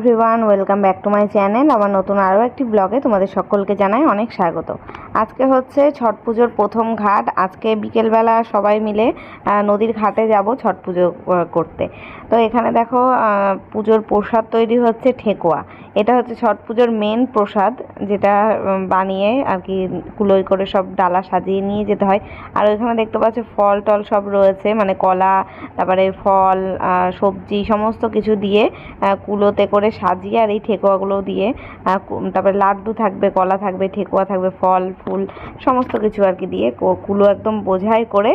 Everyone welcome back to my channel আমার নতুন আরও একটি ব্লগে তোমাদের সকলকে জানাই অনেক স্বাগত। আজকে হচ্ছে ছট পুজোর প্রথম ঘাট। আজকে বিকেলবেলা সবাই মিলে নদীর ঘাটে যাব ছট পুজো করতে। তো এখানে দেখো পুজোর প্রসাদ তৈরি হচ্ছে ঠেকুয়া। এটা হচ্ছে ছট পুজোর মেন প্রসাদ, যেটা বানিয়ে আর কি কুলোই করে সব ডালা সাজিয়ে নিয়ে যেতে হয়। আর ওইখানে দেখতে পাচ্ছ ফল টল সব রয়েছে মানে কলা, তারপরে ফল সবজি, সমস্ত কিছু দিয়ে কুলোতে করে সাজিয়ে আর এই ঠেকুয়াগুলো দিয়ে তারপরে লাড্ডু থাকবে, কলা থাকবে, ঠেকুয়া থাকবে, ফল ফুল, সমস্ত কিছু আর কি দিয়ে কুলো একদম বোঝাই করে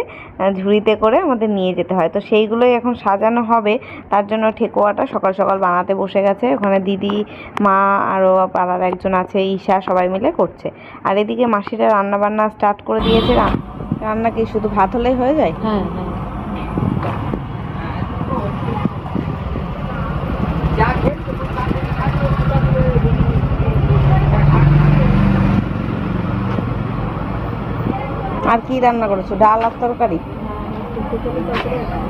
ঝুড়িতে করে আমাদের নিয়ে যেতে হয়। তো সেইগুলোই এখন সাজানো হবে। তার জন্য ঠেকুয়াটা সকাল সকাল বানাতে বসে গেছে। ওখানে দিদি, মা আরও পাড়ার একজন আছে, ঈশা সবাই মিলে করছে। আর এদিকে মাসিরা রান্নাবান্না স্টার্ট করে দিয়েছে। রান্না কি শুধু ভাত হলেই হয়ে যায়? হ্যাঁ হ্যাঁ। আর কি রান্না করেছ? ডাল আর তরকারি?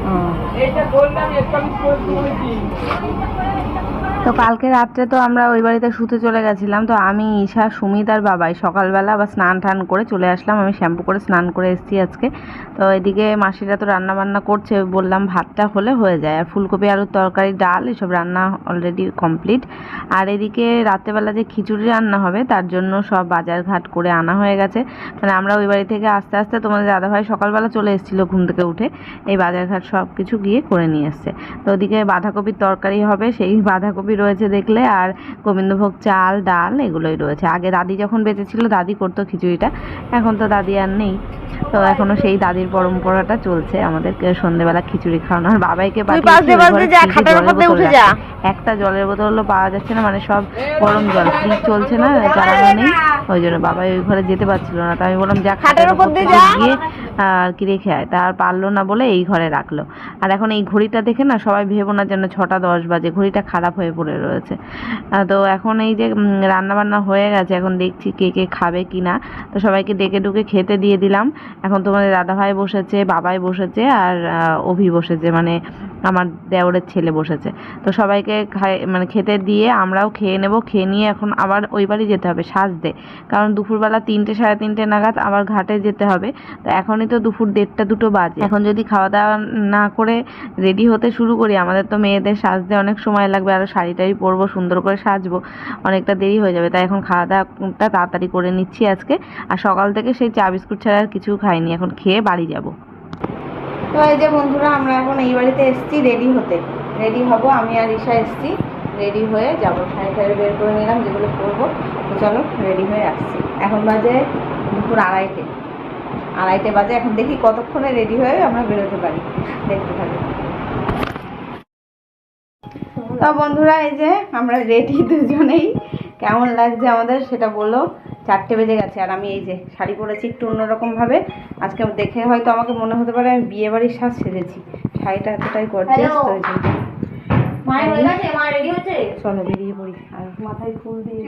হুম। তো কালকে রাত্রে তো আমরা ওই বাড়িতে শুতে চলে গেছিলাম। তো আমি, ঈশা, সুমিত আর বাবাই সকালবেলা আবার স্নান টান করে চলে আসলাম। আমি শ্যাম্পু করে স্নান করে এসেছি আজকে। তো এদিকে মাসিরা তো রান্না বান্না করছে বললাম ভাতটা হলে হয়ে যায়। আর ফুলকপি, আলুর তরকারি, ডাল, এসব রান্না অলরেডি কমপ্লিট আর এদিকে রাত্রেবেলা যে খিচুড়ি রান্না হবে, তার জন্য সব বাজার ঘাট করে আনা হয়ে গেছে। মানে আমরা ওই বাড়ি থেকে আস্তে আস্তে তোমাদের দাদাভাই সকালবেলা চলে এসেছিল ঘুম থেকে উঠে। এই বাজার ঘাট সব কিছু গিয়ে করে নিয়ে এসছে। তো ওদিকে বাঁধাকপির তরকারি হবে, সেই বাঁধাকপি রয়েছে দেখলে আর গোবিন্দভোগ চাল ডাল এগুলোই রয়েছে। আগে দাদি যখন বেঁচে ছিল দাদি করতো খিচুড়িটা। এখন তো দাদি আর নেই। তো এখনও সেই দাদির পরম্পরাটা চলছে আমাদেরকে সন্ধেবেলা খিচুড়ি খাওয়ানো। আর বাবাইকে একটা জলের বোতলও পাওয়া যাচ্ছে না মানে সব গরম জল। ফ্রিজ চলছে না চালানো নেই। ওই জন্য বাবাই ওই ঘরে যেতে পারছিল না। তো আমি বললাম যা খাটের উপর দিয়ে গিয়ে আর কি রেখে আয়। তা আর পারল না বলে এই ঘরে রাখল। আর এখন এই ঘড়িটা দেখে না সবাই ভেবো না যেন ছটা দশ বাজে, ঘড়িটা খারাপ হয়ে পড়ে রয়েছে। তো এখন এই যে রান্না বান্না হয়ে গেছে, এখন দেখছি কে কে খাবে কি না। তো সবাইকে ডেকে ডুকে খেতে দিয়ে দিলাম। এখন তোমাদের দাদাভাই বসেছে, বাবাই বসেছে, আর অভি বসেছে মানে আমার দেওরের ছেলে বসেছে। তো সবাইকে খাই মানে খেতে দিয়ে আমরাও খেয়ে নেব। খেয়ে নিয়ে এখন আবার ওই বাড়ি যেতে হবে, সাজতে। কারণ দুপুরবেলা তিনটে, সাড়ে তিনটে নাগাদ আবার ঘাটে যেতে হবে। তো এখনই তো দুপুর দেড়টা, দুটো বাজে। এখন যদি খাওয়া দাওয়া না করে রেডি হতে শুরু করি, আমাদের তো মেয়েদের সাজতে অনেক সময় লাগবে আরও শাড়ি টাড়ি পরবো, সুন্দর করে সাজবো, অনেকটা দেরি হয়ে যাবে। তাই এখন খাওয়া দাওয়াটা তাড়াতাড়ি করে নিচ্ছি আজকে। আর সকাল থেকে সেই চা বিস্কুট ছাড়া আর কিছু খাইনি, এখন খেয়ে বাড়ি যাব। তো এই যে বন্ধুরা, আমরা এখন এই বাড়িতে এসেছি রেডি হতে। রেডি হব, আমি আর ঈশা এসেছি। রেডি হয়ে যাব, শাড়ি টাড়ি বের করে নিলাম, যেগুলো পরবো। তো চলো রেডি হয়ে আসছি। এখন বাজে দুপুর আড়াইটে। আড়াইটে বাজে এখন দেখি কতক্ষণে রেডি হয়ে আমরা বেরোতে পারি। দেখতে থাকি। তো বন্ধুরা এই যে আমরা রেডি দুজনেই। কেমন লাগছে আমাদের সেটা বলো। চারটে বেজে গেছে আর আমি এই যে শাড়ি পরেছি একটু অন্যরকম-ভাবে আজকে দেখে হয়তো আমাকে মনে হতে পারে আমি বিয়ে বাড়ির সাজ সেজেছি। শাড়িটা এতটাই গর্জিয়াস হয়ে রেডি হচ্ছে চলো বেরিয়ে পড়ি আর মাথায় ফুল দিয়ে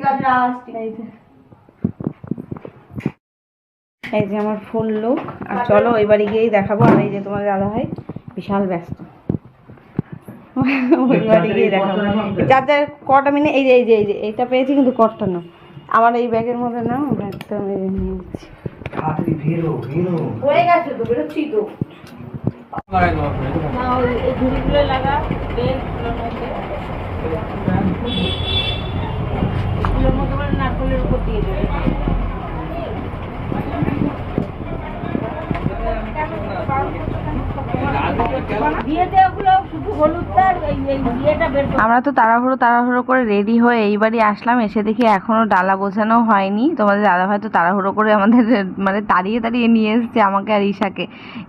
এই যে আমার ফুল লুক আর চলো ওই বাড়ি গিয়েই দেখাবো। আর এই যে তোমার দাদা ভাই বিশাল ব্যস্ত। ওই বাড়ি গিয়ে দেখাবো। যার যার কটা মিনে এই যে এই যে এই যে এইটা পেয়েছি কিন্তু কটটা না? আমার এই ব্যাগের মধ্যে না ব্যাগটা আমি নিয়ে নিচ্ছি তাড়াতাড়ি বেরো বেরো হয়ে গেছে তো বেরোচ্ছি তো। লাগা মধ্যে। নারকেলের উপর দিয়ে দেবে। বিয়েতে ওগুলো আমরা তো তাড়াহুড়ো তাড়াহুড়ো করে রেডি হয়ে এই বাড়ি আসলাম। এসে দেখি এখনও ডালা গোছানো হয়নি। তোমাদের দাদাভাই তো তাড়াহুড়ো করে আমাদের মানে তাড়িয়ে তাড়িয়ে নিয়ে এসছে আমাকে আর ঈশাকে।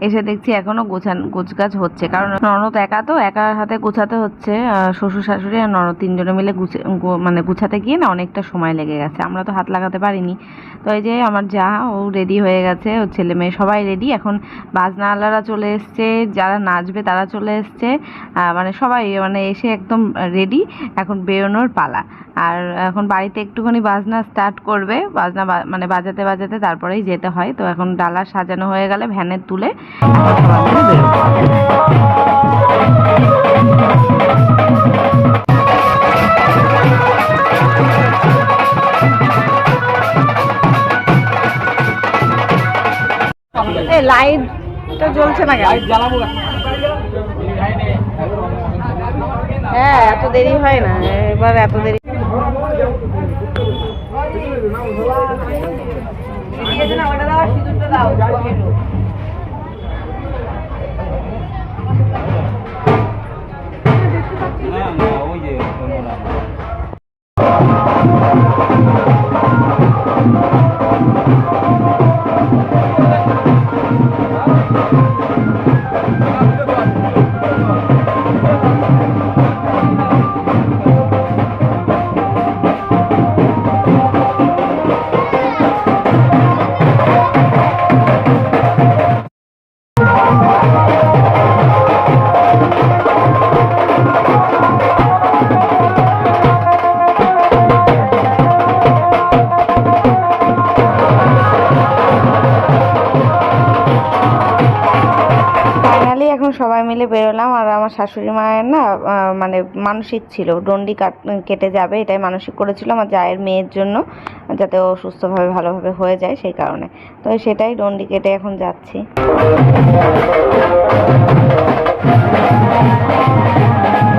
এসে দেখছি এখনও গোছান, গোছগাছ হচ্ছে। কারণ ননদ একা তো একার হাতে গোছাতে হচ্ছে। শ্বশুর শাশুড়ি আর ননদ তিনজনে মিলে গুছে মানে গুছাতে গিয়ে না অনেকটা সময় লেগে গেছে। আমরা তো হাত লাগাতে পারিনি। তো এই যে আমার যা, ও রেডি হয়ে গেছে। ওর ছেলে মেয়ে সবাই রেডি এখন বাজনাওয়ালারা চলে এসছে। যারা নাচবে তারা চলে এসছে। মানে সবাই মানে এসে একদম রেডি এখন বেরোনোর পালা। আর এখন বাড়িতে একটুখানি বাজনা স্টার্ট করবে, বাজনা মানে বাজাতে বাজাতে তারপরেই যেতে হয়। তো এখন ডালা সাজানো হয়ে গেলে ভ্যানে তুলে লাইটটা জ্বলছে না লাইট জ্বালাবো হ্যাঁ এত দেরি হয় না। এবার এত দেরি। দিয়েছে না এখন সবাই মিলে বেরোলাম আর আমার শাশুড়ি মায়ের না মানে মানসিক ছিল। ডন্ডি কাট, কেটে যাবে, এটাই মানসিক করেছিল আমার জায়ের মেয়ের জন্য, যাতে ও সুস্থভাবে, ভালোভাবে হয়ে যায় সেই কারণে। তো সেটাই ডন্ডি কেটে এখন যাচ্ছি। আমাদের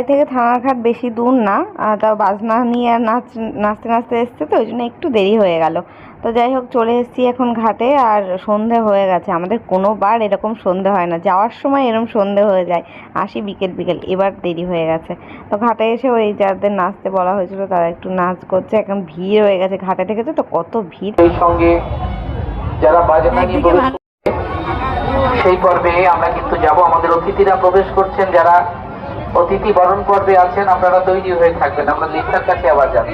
বাড়ি থেকে থানাঘাট বেশি দূর না তাও বাজনা নিয়ে আর নাচ নাচতে নাচতে এসছে তো ওই জন্য একটু দেরি হয়ে গেল। তো যাই হোক চলে এসেছি এখন ঘাটে আর সন্ধে হয়ে গেছে। আমাদের কোনো বার এরকম সন্ধে হয় না। যাওয়ার সময় এরকম সন্ধে হয়ে যায়। আসি বিকেল বিকেল এবার দেরি হয়ে গেছে। তো ঘাটে এসে ওই যাদের নাচতে বলা হয়েছিল তারা একটু নাচ করছে। এখন ভিড় হয়ে গেছে ঘাটে থেকেছে তো কত ভিড়। সঙ্গে যারা বাজনা নিয়ে সেই পর্বে আমরা কিন্তু যাব। আমাদের অতিথিরা প্রবেশ করছেন যারা অতিথি বরণ পর্বে আছেন আপনারা তৈরি হয়ে থাকবেন। আমরা লিফটার কাছে আবার যাব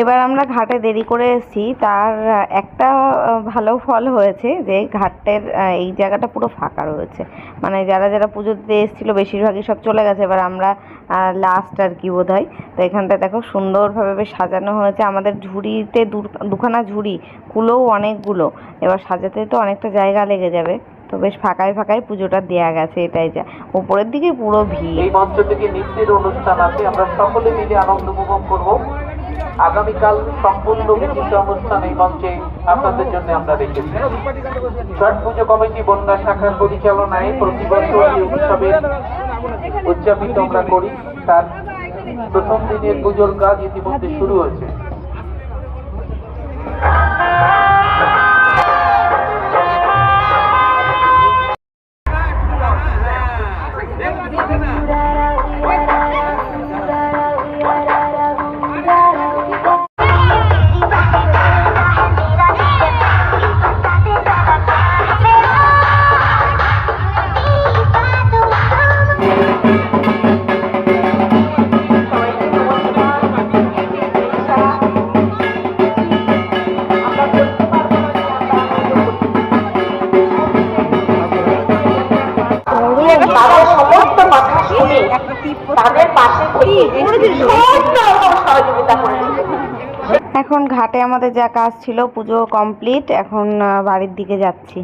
এবার আমরা ঘাটে দেরি করে এসেছি। তার একটা ভালো ফল হয়েছে যে ঘাটের এই জায়গাটা পুরো ফাঁকা রয়েছে। মানে যারা যারা পুজো দিতে এসেছিল বেশিরভাগই সব চলে গেছে। এবার আমরা লাস্ট আর কি বোধ হয় তো এখানটা দেখো সুন্দরভাবে বেশ সাজানো হয়েছে। আমাদের ঝুড়িতে দুখানা ঝুড়ি, কুলোও অনেকগুলো। এবার সাজাতে তো অনেকটা জায়গা লেগে যাবে। তো বেশ ফাঁকায় ফাঁকায় পুজোটা দেয়া গেছে এটাই যা। উপরের দিকে পুরো ভিড়। এই মঞ্চ থেকে নৃত্যের অনুষ্ঠান আছে। আমরা সকলে মিলে আনন্দ উপভোগ করব। আগামীকাল সম্পূর্ণ বিচিত্র অনুষ্ঠান এই মঞ্চে আপনাদের জন্য আমরা রেখেছি ছট পুজো কমিটি বন্যা শাখার পরিচালনায় প্রতি বছর এই উৎসবের উদযাপিত আমরা করি। তার প্রথম দিনের পুজোর কাজ ইতিমধ্যে শুরু হয়েছে। এখন ঘাটে আমাদের যা কাজ ছিল পুজো কমপ্লিট এখন বাড়ির দিকে যাচ্ছি।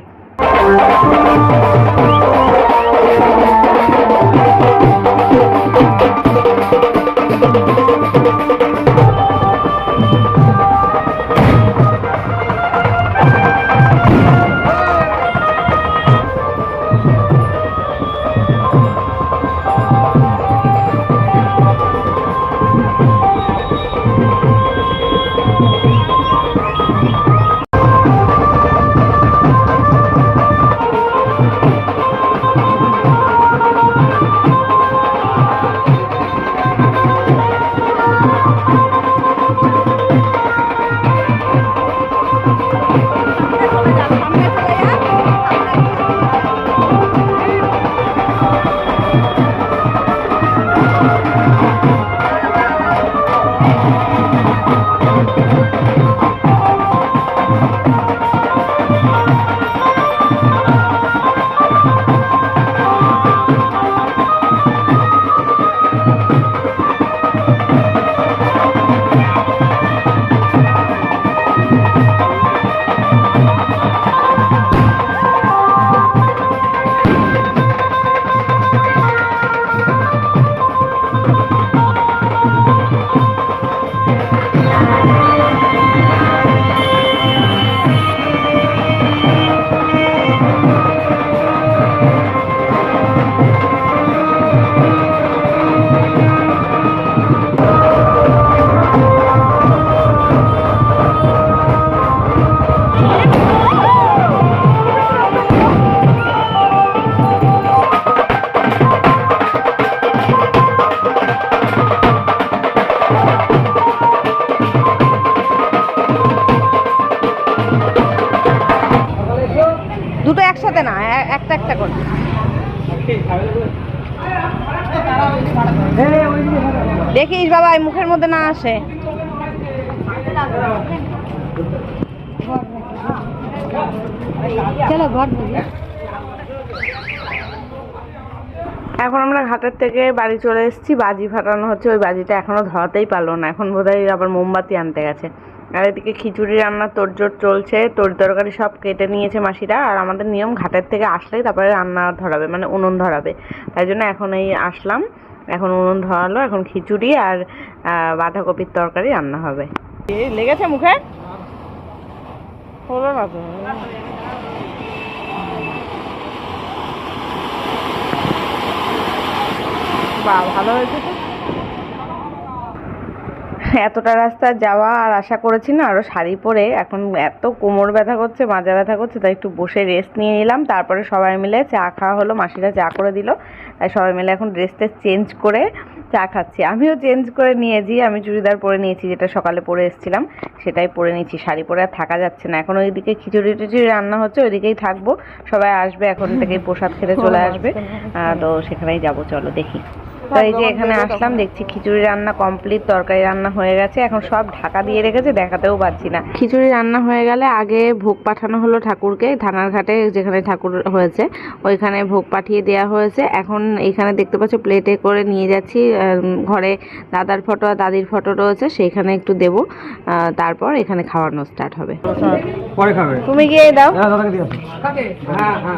দুটো একসাথে না একটা একটা করে। দেখিস বাবা এই মুখের মধ্যে না আসে। এখন আমরা ঘাটের থেকে বাড়ি চলে এসেছি বাজি ফাটানো হচ্ছে ওই বাজিটা এখনও ধরাতেই পারল না। এখন বোধহয় আবার মোমবাতি আনতে গেছে। আর এদিকে খিচুড়ি রান্নার তোড়জোড় চলছে। তোর তরকারি সব কেটে নিয়েছে মাসিরা। আর আমাদের নিয়ম ঘাটের থেকে আসলেই তারপরে রান্না ধরাবে মানে উনুন ধরাবে। তাই জন্য এখন এই আসলাম। এখন উনুন ধরালো, এখন খিচুড়ি আর বাঁধাকপির তরকারি রান্না হবে। লেগেছে মুখে? হলো না তো। বা, ভালো হয়েছে তো? এতটা রাস্তা যাওয়া আর আশা করেছি না আরও শাড়ি পরে। এখন এত কোমর ব্যথা করছে মাজা ব্যথা করছে তাই একটু বসে রেস্ট নিয়ে নিলাম। তারপরে সবাই মিলে চা খাওয়া হলো মাসিরা চা করে দিল। তাই সবাই মিলে এখন ড্রেসটা চেঞ্জ করে চা খাচ্ছি। আমিও চেঞ্জ করে নিয়েছি আমি চুড়িদার পরে নিয়েছি যেটা সকালে পরে এসেছিলাম সেটাই পরে নিয়েছি। শাড়ি পরে আর থাকা যাচ্ছে না। এখন ওইদিকে খিচুড়ি টিচুড়ি রান্না হচ্ছে ওইদিকেই থাকব। সবাই আসবে এখন থেকেই প্রসাদ খেতে চলে আসবে। তো সেখানেই যাব চলো দেখি। তো এই যে এখানে আসলাম দেখছি খিচুড়ি রান্না কমপ্লিট তরকারি রান্না হয়ে গেছে। এখন সব ঢাকা দিয়ে রেখেছে দেখাতেও পাচ্ছি না। খিচুড়ি রান্না হয়ে গেলে আগে ভোগ পাঠানো হলো ঠাকুরকে থানার ঘাটে যেখানে ঠাকুর হয়েছে ওইখানে ভোগ পাঠিয়ে দেওয়া হয়েছে। এখন এখানে দেখতে পাচ্ছ প্লেটে করে নিয়ে যাচ্ছি ঘরে দাদার ফটো আর দাদির ফটো রয়েছে সেইখানে একটু দেব তারপর এখানে খাওয়ানো স্টার্ট হবে। পরে খাবে। তুমি গিয়ে দাও। হ্যাঁ আসো।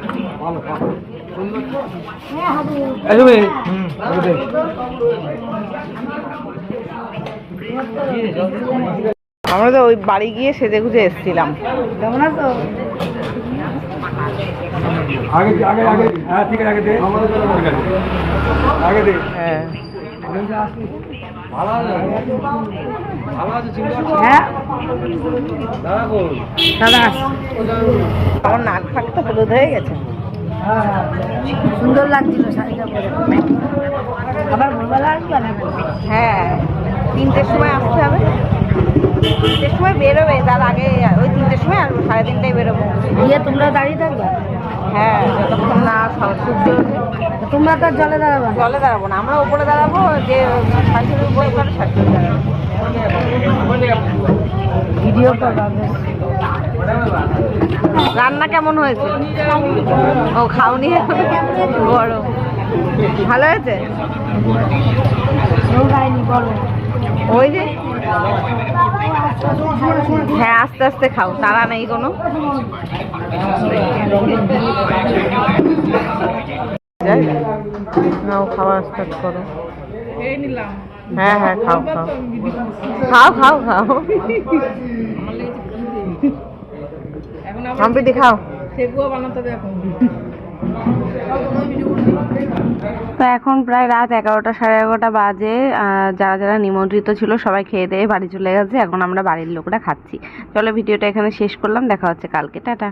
হ্যাঁ আমরা তো ওই বাড়ি গিয়ে সেজে গুজে এসেছিলাম। কেমন আছো? আগে আগে আগে হ্যাঁ ঠিক আছে আগে দে। আগে দে। হ্যাঁ। নাক ফাঁক তো হলুদ হয়ে গেছে। সুন্দর লাগছিল শাড়িটা পরে। আবার ভোরবেলা আসবে না হ্যাঁ তিনটের সময় আসতে হবে। তিনটের সময় বেরোবে তার আগে ওই তিনটের সময় আসব সাড়ে তিনটায় বেরোবো। গিয়ে তোমরা দাঁড়িয়ে থাকবে? হ্যাঁ যতক্ষণ না সূর্য তোমরা তো জলে দাঁড়াবে। জলে দাঁড়াবো না আমরা উপরে দাঁড়াবো যে শাশুড়ির উপরে করে শাশুড়ি দাঁড়াবো। ভিডিও করবা। রান্না কেমন হয়েছে? ও, খাওনি? বড়। ভালো হয়েছে? ওই যে? হ্যাঁ আস্তে আস্তে খাও তারা নেই কোনো। খাওয়া স্টার্ট করো। হ্যাঁ হ্যাঁ খাও খাও। খাও খাও খাও। হাম্পি दिखाओ তো এখন প্রায় রাত এগারোটা সাড়ে এগারোটা বাজে। যারা যারা নিমন্ত্রিত ছিল সবাই খেয়ে দিয়ে বাড়ি চলে গেছে। এখন আমরা বাড়ির লোকরা খাচ্ছি। চলো ভিডিওটা এখানে শেষ করলাম। দেখা হচ্ছে কালকে। টাটা।